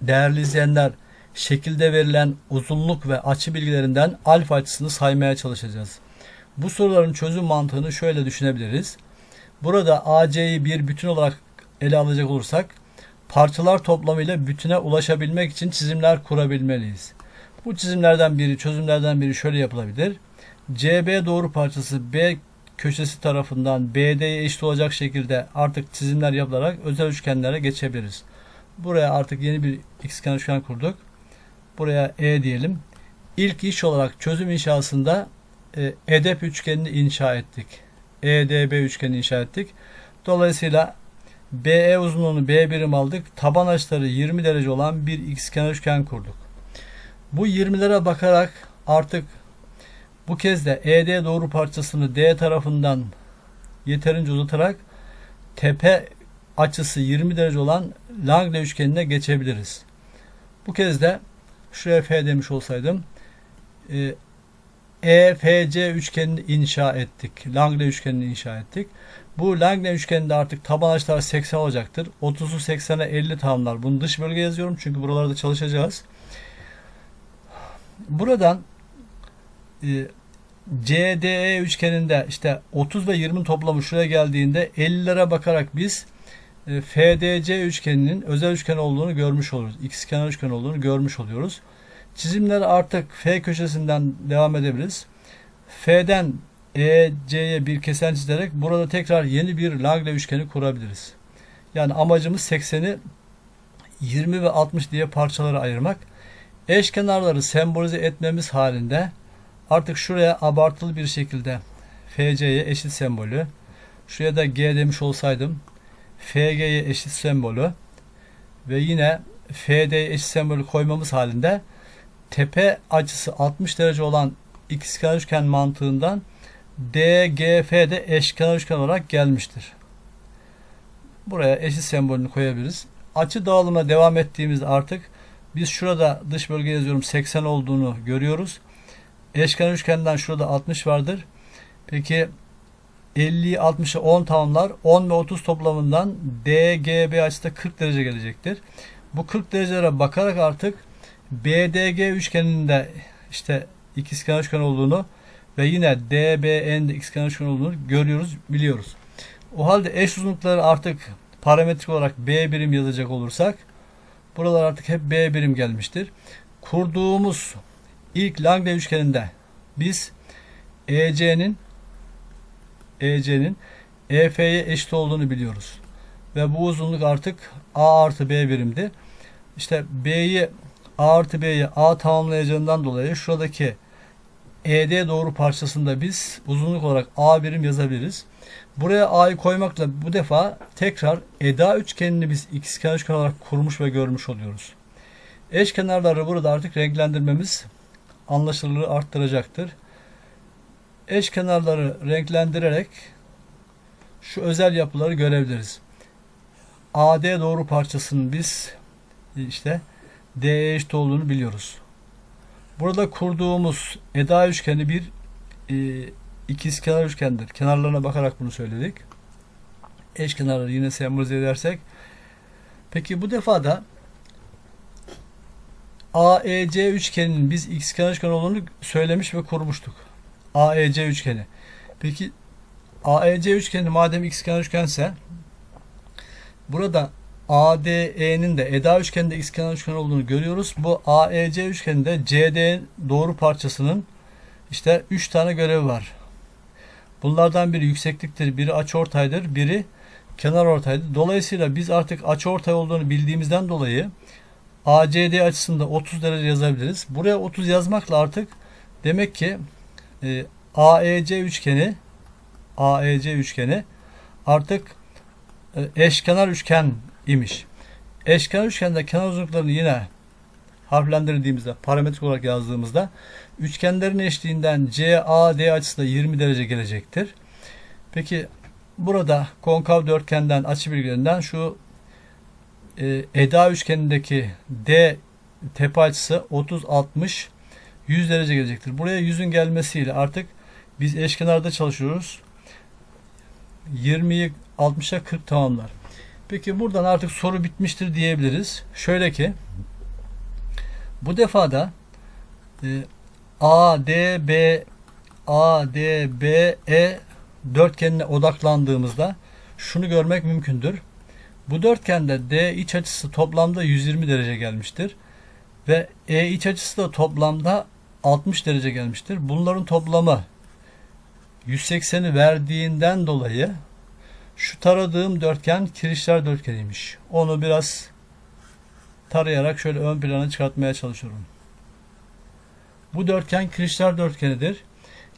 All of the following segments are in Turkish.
değerli izleyenler şekilde verilen uzunluk ve açı bilgilerinden alfa açısını saymaya çalışacağız. Bu soruların çözüm mantığını şöyle düşünebiliriz. Burada AC'yi bir bütün olarak ele alacak olursak parçalar toplamıyla bütüne ulaşabilmek için çizimler kurabilmeliyiz. Bu çizimlerden biri, çözümlerden biri şöyle yapılabilir. CB doğru parçası B köşesi tarafından BD'ye eşit olacak şekilde artık çizimler yapılarak özel üçgenlere geçebiliriz. Buraya artık yeni bir ikizkenar üçgen kurduk. Buraya E diyelim. İlk iş olarak çözüm inşasında e, EDEP üçgenini inşa ettik. EDB üçgenini inşa ettik. Dolayısıyla BE uzunluğunu B birim aldık. Taban açıları 20 derece olan bir ikizkenar üçgen kurduk. Bu 20'lere bakarak artık bu kez de ED doğru parçasını D tarafından yeterince uzatarak tepe açısı 20 derece olan Langle üçgenine geçebiliriz. Bu kez de şuraya F demiş olsaydım e, EFC üçgenini inşa ettik. Langle üçgenini inşa ettik. Bu Langle üçgeninde artık taban açılar 80 olacaktır. 30'u 80'e 50 tamamlar. Bunu dış bölge yazıyorum çünkü buralarda çalışacağız. Buradan e, CDE üçgeninde işte 30 ve 20 toplamı şuraya geldiğinde 50'lere bakarak biz e, FDC üçgeninin özel üçgen olduğunu görmüş oluruz. İkizkenar üçgen olduğunu görmüş oluyoruz. Çizimleri artık F köşesinden devam edebiliriz. F'den EC'ye bir kesen çizerek burada tekrar yeni bir Langle üçgeni kurabiliriz. Yani amacımız 80'i 20 ve 60 diye parçalara ayırmak. Eşkenarları sembolize etmemiz halinde artık şuraya abartılı bir şekilde FC'ye eşit sembolü, şuraya da G demiş olsaydım FG'ye eşit sembolü ve yine FD'ye eşit sembolü koymamız halinde tepe açısı 60 derece olan ikizkenar üçgen mantığından DGF de eşkenar üçgen olarak gelmiştir. Buraya eşit sembolünü koyabiliriz. Açı dağılımına devam ettiğimizde artık biz şurada dış bölge yazıyorum 80 olduğunu görüyoruz. Eşkenar üçgenden şurada 60 vardır. Peki 50'yi 60'a 10 tamamlar. 10 ve 30 toplamından DGB açısı da 40 derece gelecektir. Bu 40 derecelere bakarak artık BDG üçgeninde işte ikizkenar üçgen olduğunu ve yine DBN'de ikizkenar üçgen olduğunu görüyoruz, biliyoruz. O halde eş uzunlukları artık parametrik olarak B birim yazacak olursak buralar artık hep B birim gelmiştir. Kurduğumuz ilk Langle üçgeninde biz EC'nin EC'nin EF'ye eşit olduğunu biliyoruz. Ve bu uzunluk artık A artı B birimdi. İşte B'yi A artı B'yi A tamamlayacağından dolayı şuradaki ED doğru parçasında biz uzunluk olarak A birim yazabiliriz. Buraya A'yı koymakla bu defa tekrar EDA üçgenini biz ikizkenar üçgen olarak kurmuş ve görmüş oluyoruz. Eşkenarları burada artık renklendirmemiz anlaşılırlığı arttıracaktır. Eşkenarları renklendirerek şu özel yapıları görebiliriz. AD doğru parçasının biz işte D'ye eşit olduğunu biliyoruz. Burada kurduğumuz eda üçgeni bir e, ikizkenar üçgendir. Kenarlarına bakarak bunu söyledik. Eşkenarları yine sembolize edersek. Peki bu defa da AEC üçgeninin biz ikizkenar üçgen olduğunu söylemiş ve kurmuştuk. AEC üçgeni. Peki AEC üçgeni madem ikizkenar üçgense burada ADE'nin de EDA üçgeninde ikizkenar üçgen olduğunu görüyoruz. Bu AEC üçgeninde CD doğru parçasının işte 3 tane görevi var. Bunlardan biri yüksekliktir, biri açıortaydır, biri kenar ortaydır. Dolayısıyla biz artık açıortay olduğunu bildiğimizden dolayı ACD açısında 30 derece yazabiliriz. Buraya 30 yazmakla artık demek ki e, AEC üçgeni AEC üçgeni artık e, eşkenar üçgen imiş. Eşkenar üçgende kenar uzunluklarını yine harflendirdiğimizde, parametrik olarak yazdığımızda üçgenlerin eşliğinden CAD açısı da 20 derece gelecektir. Peki burada konkav dörtgenden açı bilgilerinden şu e, EDA üçgenindeki D tepe açısı 30 60 100 derece gelecektir. Buraya 100'ün gelmesiyle artık biz eşkenarda çalışıyoruz. 20'yi 60'a 40 tamamlar. Peki buradan artık soru bitmiştir diyebiliriz. Şöyle ki Bu defada e, A, D, B, A, D, B, E dörtgenine odaklandığımızda şunu görmek mümkündür. Bu dörtgende D iç açısı toplamda 120 derece gelmiştir. Ve E iç açısı da toplamda 60 derece gelmiştir. Bunların toplamı 180'i verdiğinden dolayı şu taradığım dörtgen kirişler dörtgeniymiş. Onu biraz tarayarak şöyle ön plana çıkartmaya çalışıyorum. Bu dörtgen kirişler dörtgenidir.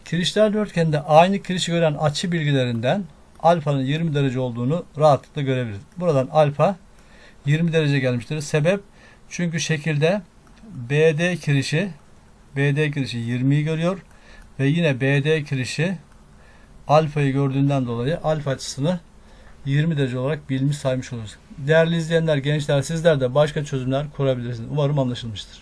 Kirişler dörtgeninde aynı kirişi gören açı bilgilerinden alfanın 20 derece olduğunu rahatlıkla görebiliriz. Buradan alfa 20 derece gelmiştir. Sebep çünkü şekilde BD kirişi BD kirişi 20'yi görüyor ve yine BD kirişi alfayı gördüğünden dolayı alfa açısını 20 derece olarak bilmiş saymış oluruz. Değerli izleyenler, gençler sizler de başka çözümler kurabilirsiniz. Umarım anlaşılmıştır.